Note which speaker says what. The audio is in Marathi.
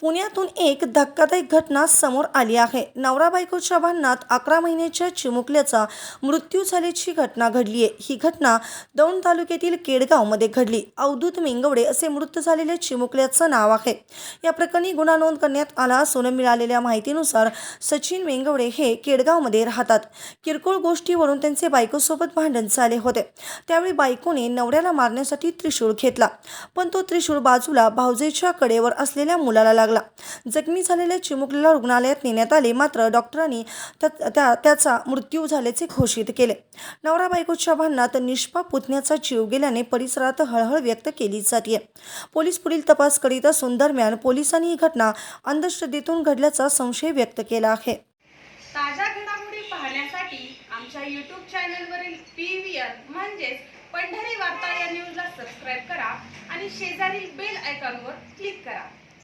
Speaker 1: पुण्यातून एक धक्कादायक घटना समोर आली आहे. नवरा बायकोच्या भांडणात अकरा महिन्याच्या चिमुकल्याचा मृत्यू झाल्याची घटना घडली आहे. ही घटना दौंड तालुक्यातील केडगावमध्ये घडली. अवधूत मेंगवडे असे मृत झालेल्या चिमुकल्याचं नाव आहे. या प्रकरणी गुन्हा नोंद करण्यात आला असून मिळालेल्या माहितीनुसार सचिन मेंगवडे हे केडगावमध्ये राहतात. किरकोळ गोष्टीवरून त्यांचे बायकोसोबत भांडण झाले होते. त्यावेळी बायकोने नवऱ्याला मारण्यासाठी त्रिशूळ घेतला. पण तो त्रिशूळ बाजूला भावजेच्या कडेवर असलेल्या मुलाला लागला. लागला. जखमी झालेल्या चिमुकलीला रुग्णालयात नेण्यात आले मात्र डॉक्टरांनी त्या- त्या- त्याचा मृत्यू झाल्याचे घोषित केले. नवरा बायकोच्या भांडणात निष्पाप पुतण्याचा जीव गेल्याने परिसरात हळहळ व्यक्त केली जाते पोलीस पुढील तपास करीत असून दरम्यान पोलिसांनी ही घटना अंधश्रद्धेतून घडल्याचा संशय व्यक्त केला आहे.
Speaker 2: ताज्या घडामोडी पाहण्यासाठी आमच्या यूट्यूब चॅनलवरील पी व्ही आर म्हणजेच पंढरी वार्ता या न्यूजला सबस्क्राईब करा आणि शेजारील बेल आयकॉनवर क्लिक करा.